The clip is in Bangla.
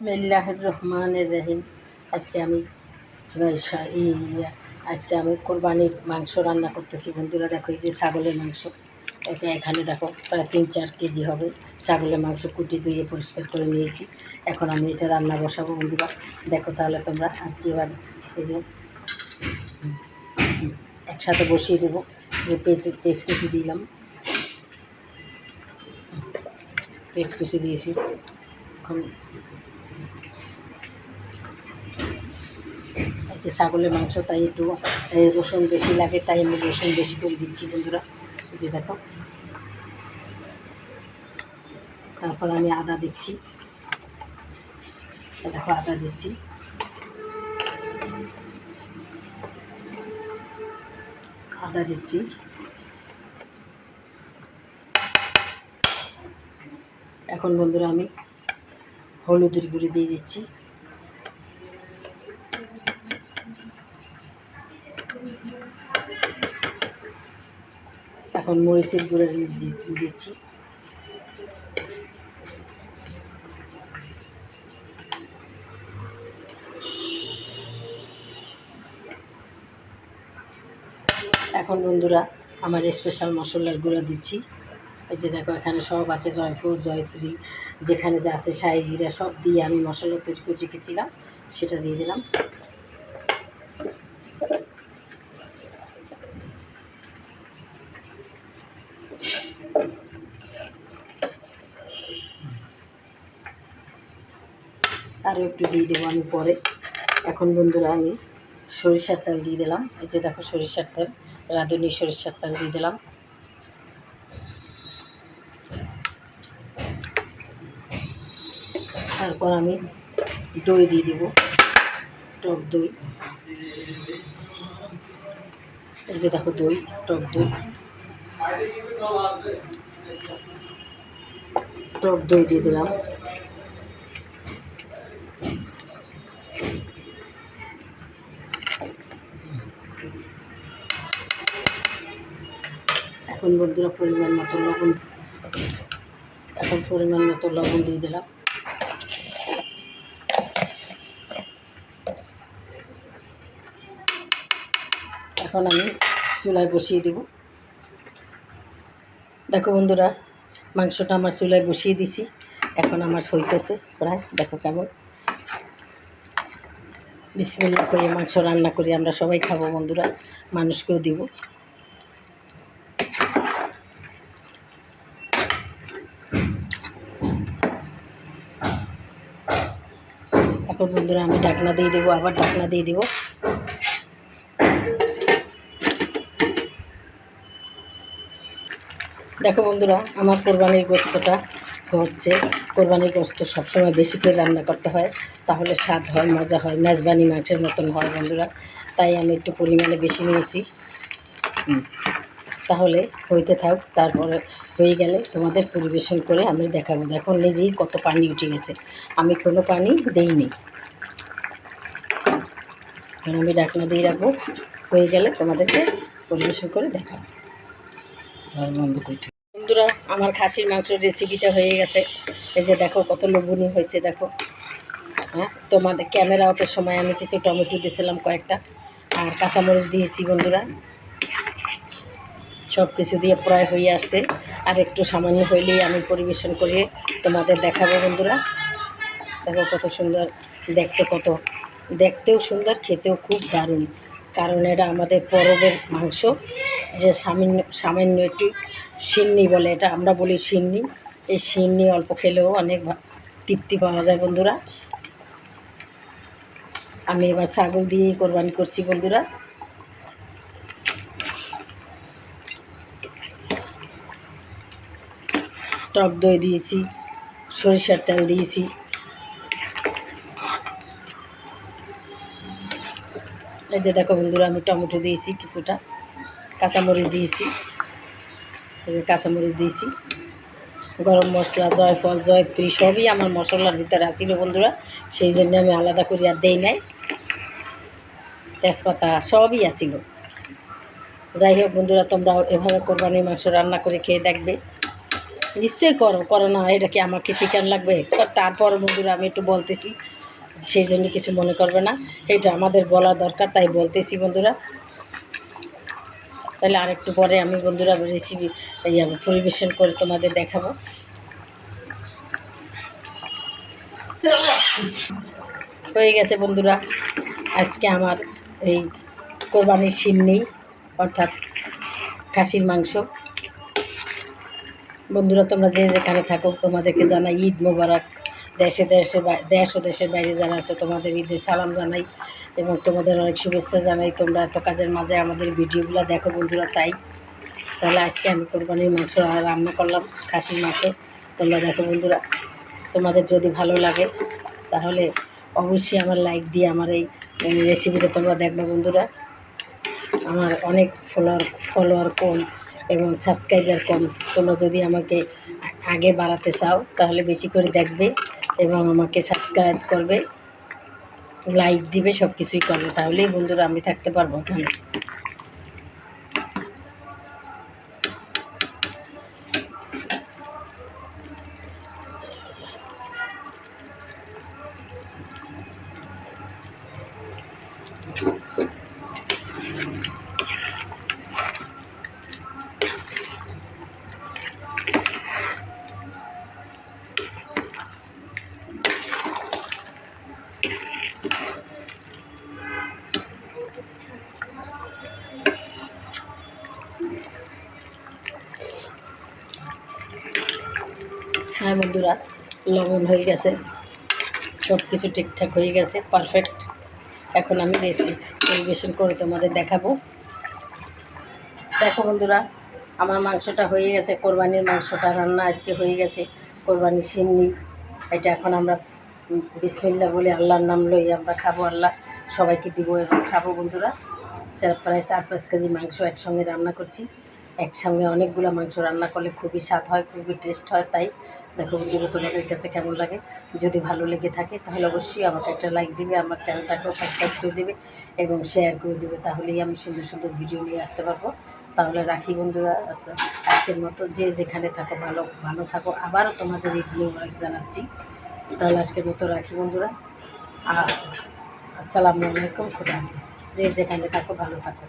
বিসমিল্লাহ রহমানের রহিম। আজকে আমি আজকে আমি কোরবানির মাংস রান্না করতেছি। বন্ধুরা, দেখো এই যে ছাগলের মাংস, একে এখানে দেখো প্রায় তিন চার কেজি হবে। ছাগলের মাংস কুটি ধুয়ে পরিষ্কার করে নিয়েছি। এখন আমি এটা রান্না বসাবো বন্ধুরা। দেখো তাহলে তোমরা আজকে এবার এই যে একসাথে বসিয়ে দেবো। যে পেঁচ পেঁচ কুচি দিলাম। পেঁচ কুচি দিয়েছি। এখন এই যে ছাগলের মাংস, তাই একটু রসুন বেশি লাগে, তাই আমি রসুন বেশি করে দিচ্ছি বন্ধুরা। যে দেখো। তারপর আমি আদা দিচ্ছি। দেখো, আদা দিচ্ছি। আদা দিচ্ছি। এখন বন্ধুরা আমি হলুদের গুঁড়ি দিয়ে দিচ্ছি। এখন মরিচের গুঁড়ো দিচ্ছি। এখন বন্ধুরা, আমার স্পেশাল মশলার গুঁড়ো দিচ্ছি। এই যে দেখো, এখানে সব আছে, জয়ফুল, জয়ত্রী, যেখানে যা আছে সাই জিরা সব দিয়ে আমি মশলা তৈরি করে রেখেছিলাম, সেটা দিয়ে দিলাম। আরও একটু দিয়ে দেবো আমি পরে। এখন বন্ধুরা, আমি সরিষার তেল দিয়ে দিলাম। এই যে দেখো, সরিষার তেল, রাঁধুনি সরিষার তেল দিয়ে দিলাম। তারপর আমি দই দিয়ে দেবো, টক দই। এই যে দেখো দই, টক দই। টক দই দিয়ে দিলাম। এখন বন্ধুরা পরিমাণ মতো লবণ, এখন পরিমাণ মতো লবণ দিয়ে দিলাম। এখন আমি চুলায় বসিয়ে দেব। দেখো বন্ধুরা, মাংসটা আমার চুলায় বসিয়ে দিছি। এখন আমার হইতেছে প্রায়, দেখো কেমন। বিসমিল্লা করে মাংস রান্না করি, আমরা সবাই খাব বন্ধুরা, মানুষকেও দিব। এখন বন্ধুরা আমি ডাকনা দিয়ে দেবো, আবার ডাকনা দিয়ে দেবো। দেখো বন্ধুরা আমার কোরবানির গোস্তটা হচ্ছে কোরবানির গোস্ত সবসময় বেশি করে রান্না করতে হয় তাহলে স্বাদ হয় মজা হয় মেজবানি মাংসের মতন হয় বন্ধুরা। তাই আমি একটু পরিমাণে বেশি নিয়েছি। তাহলে হইতে থাক তারপরে হয়ে গেলে তোমাদের পরিবেশন করে আমি দেখাবো। দেখো নিজেই কত পানি উঠে গেছে। আমি কোনো পানি দেইনি। কারণ আমি ডাকনা দিয়ে রাখব। হয়ে গেলে তোমাদেরকে পরিবেশন করে দেখাবো। বন্ধুরা, আমার খাসির মাংসের রেসিপিটা হয়ে গেছে। এই যে দেখো, কত লোভনীয় হয়েছে, দেখো। হ্যাঁ তোমাদের ক্যামেরা অফের সময় আমি কিছু টমেটো দিয়েছিলাম কয়েকটা, আর কাঁচামরিচ দিয়েছি বন্ধুরা। সব কিছু দিয়ে প্রায় হয়ে আসছে, আর একটু সামান্য হইলেই আমি পরিবেশন করে তোমাদের দেখাবো বন্ধুরা। দেখো কত সুন্দর, দেখতে কত। দেখতেও সুন্দর, খেতেও খুব দারুণ, কারণ এটা আমাদের পরবের মাংস। যে সামান্য সামান্য একটু সিন্নি বলে এটা আমরা বলি সিন্নি। এই সিন্নি অল্প খেলেও অনেক তৃপ্তি পাওয়া যায় বন্ধুরা। আমি এবার ছাগল দিয়েই কোরবানি করছি বন্ধুরা। টক দই দিয়েছি, সরিষার তেল দিয়েছি। এই যে দেখো বন্ধুরা, আমি টমেটো দিয়েছি কিছুটা। কাঁচামরিচ দিয়েছি। কাঁচামরিচ দিয়েছি। গরম মশলা, জয়ফল, জয়ত্রী সবই আমার মশলার ভিতরে আসিল বন্ধুরা। সেই জন্য আমি আলাদা করে আর দেই নাই। তেজপাতা সবই আসিল যাই হোক বন্ধুরা তোমরাও এভাবে কোরবানির মাংস রান্না করে খেয়ে দেখবে। নিশ্চয়ই করো করো না, এটা কি আমাকে শেখান লাগবে? তারপর বন্ধুরা আমি একটু বলতেছি, সেই জন্য কিছু মনে করবে না। এটা আমাদের বলা দরকার, তাই বলতেছি বন্ধুরা। তাহলে আরেকটু পরে আমি বন্ধুরা রেসিপি আমি পরিবেশন করে তোমাদের দেখাবো। হয়ে গেছে বন্ধুরা, আজকে আমার এই কোরবানির সিন্নি অর্থাৎ খাসির মাংস। বন্ধুরা, তোমরা যে যেখানে থাকো, তোমাদেরকে জানাই ঈদ মোবারক। দেশে দেশে দেশ ও দেশের বাইরে যারা আছো, তোমাদের ঈদের সালাম জানাই। এবং তোমাদের অনেক শুভেচ্ছা জানাই। তোমরা এত কাজের মাঝে আমাদের ভিডিওগুলো দেখো বন্ধুরা, তাই। তাহলে আজকে আমি কোরবানির মাংস রান্না করলাম খাসির মাংস। তোমরা দেখো বন্ধুরা, তোমাদের যদি ভালো লাগে, তাহলে অবশ্যই আমার লাইক দিয়ে আমার এই রেসিপিটা তোমরা দেখবে বন্ধুরা। আমার অনেক ফলোয়ার ফলোয়ার কম এবং সাবস্ক্রাইবার কম। তোমরা যদি আমাকে আগে বাড়াতে চাও, তাহলে বেশি করে দেখবে এবং আমাকে সাবস্ক্রাইব করবে। লাইক দিবে সব কিছুই করবে। তাহলেই বন্ধুরা আমি থাকতে পারব এখানে হ্যাঁ বন্ধুরা, লবণ হয়ে গেছে। সব কিছু ঠিকঠাক হয়ে গেছে পারফেক্ট এখন আমি রেসিপি পরিবেশন করে তোমাদের দেখাবো। দেখো বন্ধুরা, আমার মাংসটা হয়ে গেছে, কোরবানির মাংসটা রান্না আজকে হয়ে গেছে। কোরবানির সিন্নি, এটা এখন আমরা বিসমিল্লা বলে আল্লাহর নাম লই আমরা খাব, আল্লাহ সবাইকে দিব এবং খাব বন্ধুরা। চার প্রায় চার পাঁচ কেজি মাংস একসঙ্গে রান্না করছি। একসঙ্গে অনেকগুলো মাংস রান্না করলে খুবই স্বাদ হয়, খুবই টেস্ট হয়, তাই দেখো বন্ধুরা, তোমাদের কাছে কেমন লাগে? যদি ভালো লেগে থাকে, তাহলে অবশ্যই আমাকে একটা লাইক দিবে, আমার চ্যানেলটাকেও সাবস্ক্রাইব করে দেবে এবং শেয়ার করে দেবে, তাহলেই আমি সুন্দর সুন্দর ভিডিও নিয়ে আসতে পারব। তাহলে রাখি বন্ধুরা আজকের মতো যে যেখানে থাকো, ভালো ভালো থাকো। আবারও তোমাদের এই মোবারক জানাচ্ছি। তাহলে আজকের মতো রাখি বন্ধুরা। আর আসসালামু আলাইকুম হাফিজ। যে যেখানে থাকো, ভালো থাকো।